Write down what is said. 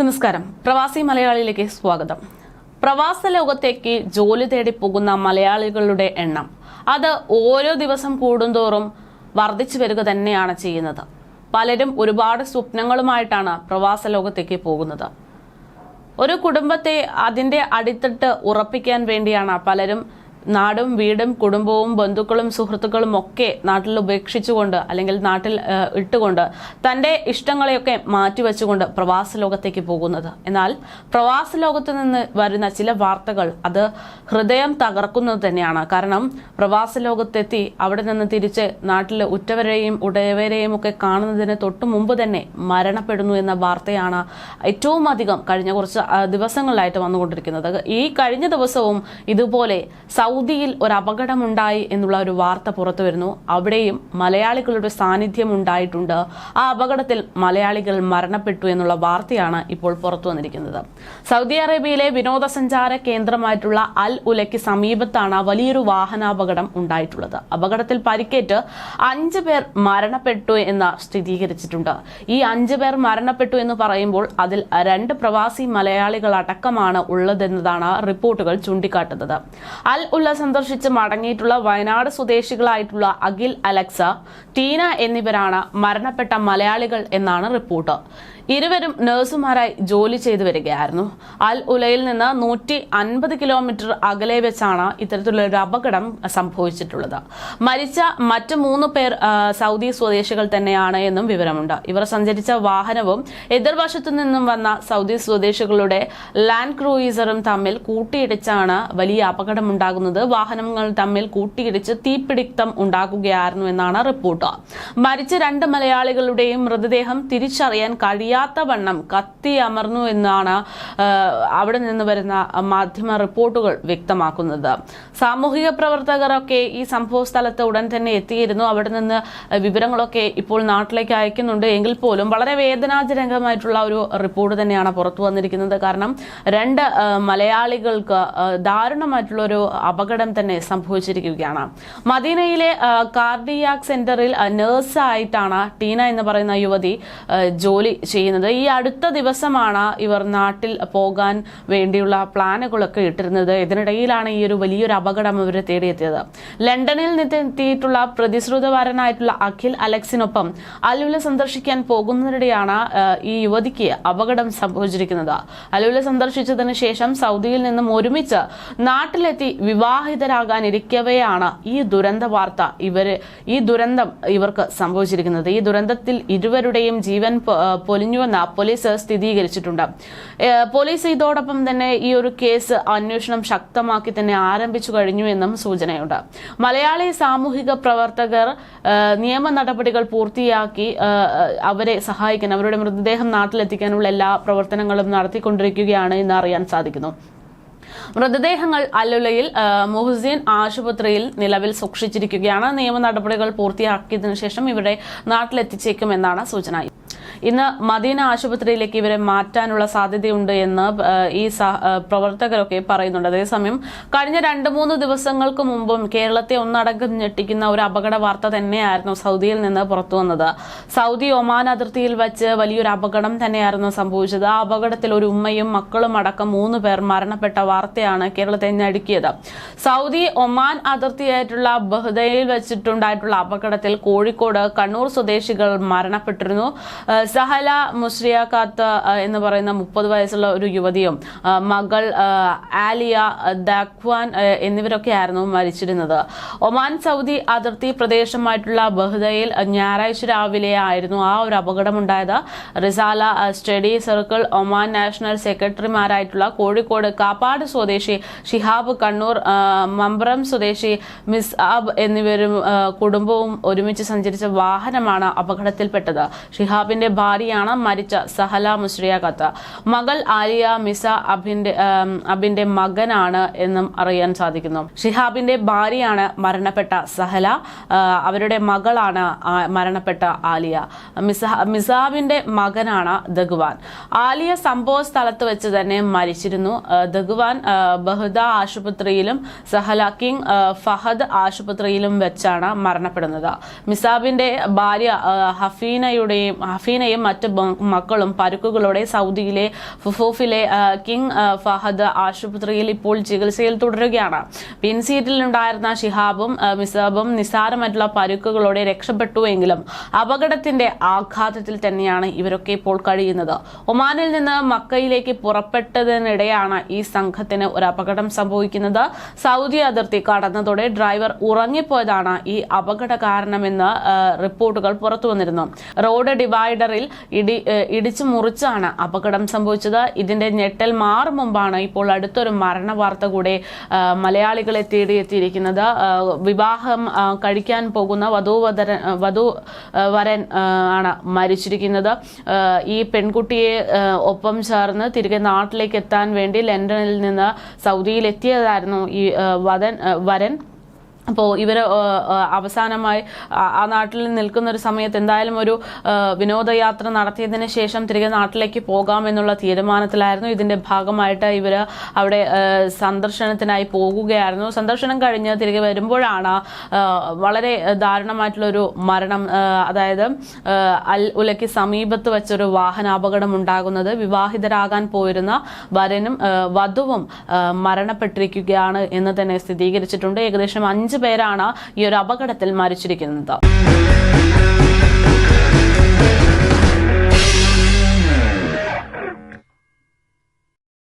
നമസ്കാരം. പ്രവാസി മലയാളിയിലേക്ക് സ്വാഗതം. പ്രവാസ ലോകത്തേക്ക് ജോലി തേടി പോകുന്ന മലയാളികളുടെ എണ്ണം അത് ഓരോ ദിവസം കൂടുന്തോറും വർദ്ധിച്ചു വരിക തന്നെയാണ് ചെയ്യുന്നത്. പലരും ഒരുപാട് സ്വപ്നങ്ങളുമായിട്ടാണ് പ്രവാസ ലോകത്തേക്ക് പോകുന്നത്. ഒരു കുടുംബത്തെ അതിന്റെ അടിത്തട്ട് ഉറപ്പിക്കാൻ വേണ്ടിയാണ് പലരും നാടും വീടും കുടുംബവും ബന്ധുക്കളും സുഹൃത്തുക്കളും ഒക്കെ നാട്ടിൽ ഉപേക്ഷിച്ചുകൊണ്ട് അല്ലെങ്കിൽ നാട്ടിൽ ഇട്ടുകൊണ്ട് തന്റെ ഇഷ്ടങ്ങളെയൊക്കെ മാറ്റിവെച്ചുകൊണ്ട് പ്രവാസ ലോകത്തേക്ക് പോകുന്നത്. എന്നാൽ പ്രവാസ ലോകത്ത് നിന്ന് വരുന്ന ചില വാർത്തകൾ അത് ഹൃദയം തകർക്കുന്നത് തന്നെയാണ്. കാരണം പ്രവാസ ലോകത്തെത്തി അവിടെ നിന്ന് തിരിച്ച് നാട്ടിൽ ഉറ്റവരെയും ഉടയവരെയും ഒക്കെ കാണുന്നതിന് തൊട്ടു മുമ്പ് തന്നെ മരണപ്പെടുന്നു എന്ന വാർത്തയാണ് ഏറ്റവും അധികം കഴിഞ്ഞ കുറച്ച് ദിവസങ്ങളിലായിട്ട് വന്നുകൊണ്ടിരിക്കുന്നത്. ഈ കഴിഞ്ഞ ദിവസവും ഇതുപോലെ സൗദിയിൽ ഒരു അപകടമുണ്ടായി എന്നുള്ള ഒരു വാർത്ത പുറത്തു വരുന്നു. അവിടെയും മലയാളികളുടെ സാന്നിധ്യം ഉണ്ടായിട്ടുണ്ട്. ആ അപകടത്തിൽ മലയാളികൾ മരണപ്പെട്ടു എന്നുള്ള വാർത്തയാണ് ഇപ്പോൾ പുറത്തു വന്നിരിക്കുന്നത്. സൗദി അറേബ്യയിലെ വിനോദസഞ്ചാര കേന്ദ്രമായിട്ടുള്ള അൽ ഉലയ്ക്ക് സമീപത്താണ് വലിയൊരു വാഹനാപകടം ഉണ്ടായിട്ടുള്ളത്. അപകടത്തിൽ പരിക്കേറ്റ് അഞ്ചു പേർ മരണപ്പെട്ടു എന്ന് സ്ഥിരീകരിച്ചിട്ടുണ്ട്. ഈ അഞ്ചു പേർ മരണപ്പെട്ടു എന്ന് പറയുമ്പോൾ അതിൽ രണ്ട് പ്രവാസി മലയാളികൾ അടക്കമാണ് ഉള്ളതെന്നതാണ് റിപ്പോർട്ടുകൾ ചൂണ്ടിക്കാട്ടുന്നത്. അൽ ഉല്ല സന്ദർശിച്ച് മടങ്ങിയിട്ടുള്ള വയനാട് സ്വദേശികളായിട്ടുള്ള അഖിൽ അലക്സ ടീന എന്നിവരാണ് മരണപ്പെട്ട മലയാളികൾ എന്നാണ് റിപ്പോർട്ട്. ഇരുവരും നഴ്സുമാരായി ജോലി ചെയ്തു വരികയായിരുന്നു. അൽ ഉലയിൽ നിന്ന് നൂറ്റി അൻപത് കിലോമീറ്റർ അകലെ വെച്ചാണ് ഇത്തരത്തിലുള്ള ഒരു അപകടം സംഭവിച്ചിട്ടുള്ളത്. മരിച്ച മറ്റ് മൂന്ന് പേർ സൗദി സ്വദേശികൾ തന്നെയാണ് എന്നും വിവരമുണ്ട്. ഇവർ സഞ്ചരിച്ച വാഹനവും എതിർവശത്തു നിന്നും വന്ന സൗദി സ്വദേശികളുടെ ലാൻഡ് ക്രൂയിസറും തമ്മിൽ കൂട്ടിയിടിച്ചാണ് വലിയ അപകടം ഉണ്ടാകുന്നത് വാഹനങ്ങൾ തമ്മിൽ കൂട്ടിയിടിച്ച് തീപിടിത്തം ഉണ്ടാക്കുകയായിരുന്നു എന്നാണ് റിപ്പോർട്ട്. മരിച്ച രണ്ട് മലയാളികളുടെയും മൃതദേഹം തിരിച്ചറിയാൻ കഴിയാത്ത വണ്ണം കത്തി അമർന്നു എന്നാണ് അവിടെ നിന്ന് വരുന്ന മാധ്യമ റിപ്പോർട്ടുകൾ വ്യക്തമാക്കുന്നത്. സാമൂഹിക പ്രവർത്തകരൊക്കെ ഈ സംഭവ സ്ഥലത്ത് ഉടൻ തന്നെ എത്തിയിരുന്നു. അവിടെ നിന്ന് വിവരങ്ങളൊക്കെ ഇപ്പോൾ നാട്ടിലേക്ക് അയക്കുന്നുണ്ട്. എങ്കിൽ പോലും വളരെ വേദനാജനകമായിട്ടുള്ള ഒരു റിപ്പോർട്ട് തന്നെയാണ് പുറത്തു വന്നിരിക്കുന്നത്. കാരണം രണ്ട് മലയാളികൾക്ക് ദാരുണമായിട്ടുള്ള ഒരു അപകടം തന്നെ സംഭവിച്ചിരിക്കുകയാണ്. മദീനയിലെ കാർഡിയാക് സെന്ററിൽ നഴ്സായിട്ടാണ് ടീന എന്ന് പറയുന്ന യുവതി ജോലി ചെയ്യുന്നത്. ഈ അടുത്ത ദിവസമാണ് ഇവർ നാട്ടിൽ പോകാൻ വേണ്ടിയുള്ള പ്ലാനുകളൊക്കെ ഇട്ടിരുന്നത്. ഇതിനിടയിലാണ് ഈ ഒരു വലിയൊരു അപകടം ഇവരെ തേടിയെത്തിയത്. ലണ്ടനിൽ നിന്നെത്തിയിട്ടുള്ള പ്രതിശ്രുതവാരനായിട്ടുള്ള അഖിൽ അലക്സിനൊപ്പം അലുല സന്ദർശിക്കാൻ പോകുന്നതിനിടെയാണ് ഈ യുവതിക്ക് അപകടം സംഭവിച്ചിരിക്കുന്നത്. അലുല സന്ദർശിച്ചതിന് ശേഷം സൗദിയിൽ നിന്നും ഒരുമിച്ച് നാട്ടിലെത്തി വിവാഹിതരാകാനിരിക്കവെയാണ് ഈ ദുരന്ത വാർത്ത ഇവർ ഈ ദുരന്തം ഇവർക്ക് സംഭവിച്ചിരിക്കുന്നത്. ഈ ദുരന്തത്തിൽ ഇരുവരുടെയും ജീവൻ പൊ- ആ, പൊലിഞ്ഞുവെന്ന് പോലീസ് സ്ഥിരീകരിച്ചിട്ടുണ്ട്. പോലീസ് ഇതോടൊപ്പം തന്നെ ഈ ഒരു കേസ് അന്വേഷണം ശക്തമാക്കി തന്നെ ആരംഭിച്ചു കഴിഞ്ഞു എന്നും സൂചനയുണ്ട്. മലയാളി സാമൂഹിക പ്രവർത്തകർ നിയമ നടപടികൾ പൂർത്തിയാക്കി അവരെ സഹായിക്കാൻ അവരുടെ മൃതദേഹം നാട്ടിലെത്തിക്കാനുള്ള എല്ലാ പ്രവർത്തനങ്ങളും നടത്തിക്കൊണ്ടിരിക്കുകയാണ് എന്ന് അറിയാൻ സാധിക്കുന്നു. മൃതദേഹങ്ങൾ അല്ലുലയിൽ മുഹുസീൻ ആശുപത്രിയിൽ നിലവിൽ സൂക്ഷിച്ചിരിക്കുകയാണ്. നിയമ നടപടികൾ പൂർത്തിയാക്കിയതിനു ശേഷം ഇവരെ നാട്ടിലെത്തിച്ചേക്കുമെന്നാണ് സൂചന. ഇന്ന് മദീന ആശുപത്രിയിലേക്ക് ഇവരെ മാറ്റാനുള്ള സാധ്യതയുണ്ട് എന്ന് ഈ പ്രവർത്തകരൊക്കെ പറയുന്നുണ്ട്. അതേസമയം കഴിഞ്ഞ രണ്ട് മൂന്ന് ദിവസങ്ങൾക്ക് മുമ്പും കേരളത്തെ ഒന്നടങ്കം ഞെട്ടിക്കുന്ന ഒരു അപകട വാർത്ത തന്നെയായിരുന്നു സൗദിയിൽ നിന്ന് പുറത്തു വന്നത്. സൗദി ഒമാൻ അതിർത്തിയിൽ വെച്ച് വലിയൊരു അപകടം തന്നെയായിരുന്നു സംഭവിച്ചത്. ആ അപകടത്തിൽ ഒരു ഉമ്മയും മക്കളും അടക്കം മൂന്ന് പേർ മരണപ്പെട്ട വാർത്തയാണ് കേരളത്തെ ഞെടുക്കിയത്. സൗദി ഒമാൻ അതിർത്തിയായിട്ടുള്ള ബഹ്ദയിൽ വെച്ചിട്ടുണ്ടായിട്ടുള്ള അപകടത്തിൽ കോഴിക്കോട് കണ്ണൂർ സ്വദേശികൾ മരണപ്പെട്ടിരുന്നു. സഹല മുസ്രിയാക്കാത്ത് എന്ന് പറയുന്ന മുപ്പത് വയസ്സുള്ള ഒരു യുവതിയും മകൾ ആലിയ ദാഖ്വാൻ എന്നിവരൊക്കെ എന്നിവരൊക്കെയായിരുന്നു മരിച്ചിരുന്നത്. ഒമാൻ സൗദി അതിർത്തി പ്രദേശമായിട്ടുള്ള ബഹ്ദയിൽ ഞായറാഴ്ച രാവിലെ ആയിരുന്നു ആ ഒരു അപകടമുണ്ടായത്. Risala study circle Oman national സെക്രട്ടറിമാരായിട്ടുള്ള Kozhikode Kappad സ്വദേശി ഷിഹാബ് കണ്ണൂർ മമ്പ്രം സ്വദേശി മിസ് ആബ് എന്നിവരും കുടുംബവും ഒരുമിച്ച് സഞ്ചരിച്ച വാഹനമാണ് അപകടത്തിൽപ്പെട്ടത്. ഷിഹാബിന്റെ ഭാര്യയാണ് മരിച്ച സഹല മുശ്രിയ കത്ത്. മകൾ ആലിയ മിസ അബിന്റെ അബിന്റെ മകനാണ് എന്നും അറിയാൻ സാധിക്കുന്നു. ഷിഹാബിന്റെ ഭാര്യയാണ് മരണപ്പെട്ട സഹല അവരുടെ മകളാണ് മരണപ്പെട്ട ആലിയ. മിസ മിസാബിന്റെ മകനാണ് ദഗുവാൻ. ആലിയ സംഭവ സ്ഥലത്ത് വെച്ച് തന്നെ മരിച്ചിരുന്നു. ദഗുവാൻ ബഹുദ ആശുപത്രിയിലും സഹല കിങ് ഫഹദ് ആശുപത്രിയിലും വെച്ചാണ് മരണപ്പെടുന്നത്. മിസാബിന്റെ ഭാര്യ ഹഫീനയുടെയും ഹഫീനയും അമ്മയും മറ്റ് മക്കളും പരുക്കുകളോടെ സൗദിയിലെ ഫുഫൂഫിലെ കിങ് ഫഹദ് ആശുപത്രിയിൽ ഇപ്പോൾ ചികിത്സയിൽ തുടരുകയാണ്. പിൻസീറ്റിൽ ഉണ്ടായിരുന്ന ഷിഹാബും മിസാബും നിസ്സാരമായിട്ടുള്ള പരുക്കുകളോടെ രക്ഷപ്പെട്ടുവെങ്കിലും അപകടത്തിന്റെ ആഘാതത്തിൽ തന്നെയാണ് ഇവരൊക്കെ ഇപ്പോൾ കഴിയുന്നത്. ഒമാനിൽ നിന്ന് മക്കയിലേക്ക് പുറപ്പെട്ടതിനിടെയാണ് ഈ സംഘത്തിന് ഒരു അപകടം സംഭവിക്കുന്നത്. സൗദി അതിർത്തി കടന്നതോടെ ഡ്രൈവർ ഉറങ്ങിപ്പോയതാണ് ഈ അപകട കാരണമെന്ന് റിപ്പോർട്ടുകൾ പുറത്തു വന്നിരുന്നു റോഡ് ഡിവൈഡറിൽ ഇടി ഏ, ഇടിച്ചു മുറിച്ചാണ് അപകടം സംഭവിച്ചത്. ഇതിന്റെ ഞെട്ടൽ മാറും മുമ്പാണ് ഇപ്പോൾ അടുത്തൊരു മരണ വാർത്ത കൂടെ മലയാളികളെ തേടിയെത്തിയിരിക്കുന്നത്. വിവാഹം കഴിക്കാൻ പോകുന്ന വധൂവധര വധു വരൻ ആണ് മരിച്ചിരിക്കുന്നത്. ഈ പെൺകുട്ടിയെ ഒപ്പം ചേർന്ന് തിരികെ നാട്ടിലേക്ക് എത്താൻ വേണ്ടി ലണ്ടനിൽ നിന്ന് സൗദിയിൽ എത്തിയതായിരുന്നു ഈ വധൻ വരൻ. അപ്പോൾ ഇവർ അവസാനമായി ആ- നാട്ടിൽ നിൽക്കുന്ന ഒരു സമയത്ത് എന്തായാലും ഒരു വിനോദയാത്ര നടത്തിയതിന് ശേഷം തിരികെ നാട്ടിലേക്ക് പോകാമെന്നുള്ള തീരുമാനത്തിലായിരുന്നു ഇതിന്റെ ഭാഗമായിട്ട് ഇവർ അവിടെ സന്ദർശനത്തിനായി പോകുകയായിരുന്നു. സന്ദർശനം കഴിഞ്ഞ് തിരികെ വരുമ്പോഴാണ് വളരെ ദാരുണമായിട്ടുള്ളൊരു മരണം അതായത് അൽ ഉലയ്ക്ക് സമീപത്ത് വെച്ചൊരു വാഹനാപകടം ഉണ്ടാകുന്നത്. വിവാഹിതരാകാൻ പോയിരുന്ന വരനും വധുവും മരണപ്പെട്ടിരിക്കുകയാണ് എന്ന് തന്നെ സ്ഥിരീകരിച്ചിട്ടുണ്ട്. ഏകദേശം അഞ്ച് പേരാണ് ഈ ഒരു അപകടത്തിൽ മരിച്ചിരിക്കുന്നത്.